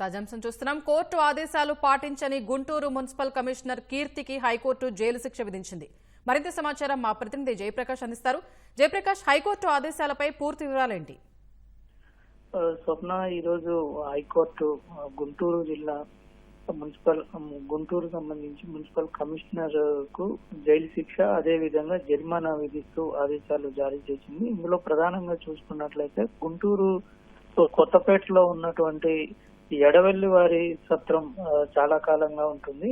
తాజాంశం చూస్తున్నాం. కోర్టు ఆదేశాలు పాటించని గుంటూరు మున్సిపల్ కమిషనర్ కీర్తికి హైకోర్టు జైలు శిక్ష విధించింది. మరింత సమాచారం మా ప్రతినిధి జయప్రకాష్ అందిస్తారు. జయప్రకాష్ హైకోర్టు ఆదేశాలపై పూర్తి వివరాలేంటి? స్వప్న ఈరోజు హైకోర్టు గుంటూరు జిల్లా మున్సిపల్ గుంటూరు సంబంధించి మున్సిపల్ కమిషనర్కు జైలు శిక్ష అదే విధంగా జరిమానా విధిస్తూ ఆదేశాలు జారీ చేసింది. ఇందులో ప్రధానంగా చూసుకున్నట్లయితే గుంటూరు కొత్తపేటలో ఉన్నటువంటి ఎడవెల్లి వారి సత్రం చాలా కాలంగా ఉంటుంది.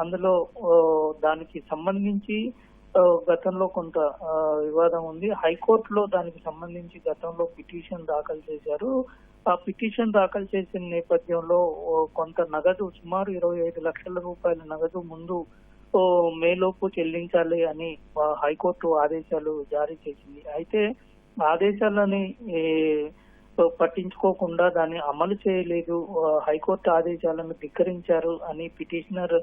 అందులో దానికి సంబంధించి గతంలో కొంత వివాదం ఉంది. హైకోర్టులో దానికి సంబంధించి గతంలో పిటిషన్ దాఖలు చేశారు. ఆ పిటిషన్ దాఖలు చేసిన నేపథ్యంలో కొంత నగదు సుమారు ఇరవై ఐదు లక్షల రూపాయల నగదు ముందు మేలోపు చెల్లించాలి అని హైకోర్టు ఆదేశాలు జారీ చేసింది. అయితే ఆదేశాలని పట్టించుకోకుండా దాన్ని అమలు చేయలేదు. హైకోర్టు ఆదేశాలను ధిక్కరించారు అని పిటిషనర్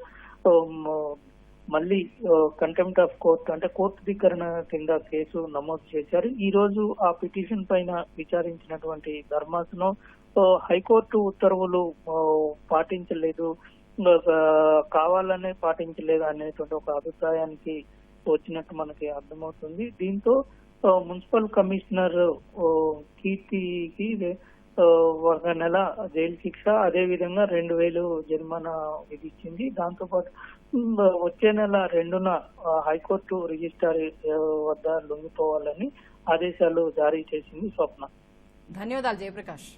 మళ్ళీ కంటెంప్ట్ ఆఫ్ కోర్ట్ అంటే కోర్టు ధిక్కరణ కింద కేసు నమోదు చేశారు. ఈ రోజు ఆ పిటిషన్ పైన విచారించినటువంటి ధర్మాసనం హైకోర్టు ఉత్తర్వులు పాటించలేదు. కావాలనే పాటించలేదు అనేటువంటి ఒక అభిప్రాయానికి వచ్చినట్టు మనకి అర్థమవుతుంది. దీంతో మున్సిపల్ కమిషనర్ కీర్తికి ఒక నెల జైలు శిక్ష అదే విధంగా రెండు వేలు జరిమానా విధించింది దాంతో పాటు వచ్చే నెల రెండున హైకోర్టు రిజిస్ట్రార్ వద్ద లొంగిపోవాలని ఆదేశాలు జారీ చేసింది స్వప్న. ధన్యవాదాలు జయప్రకాష్.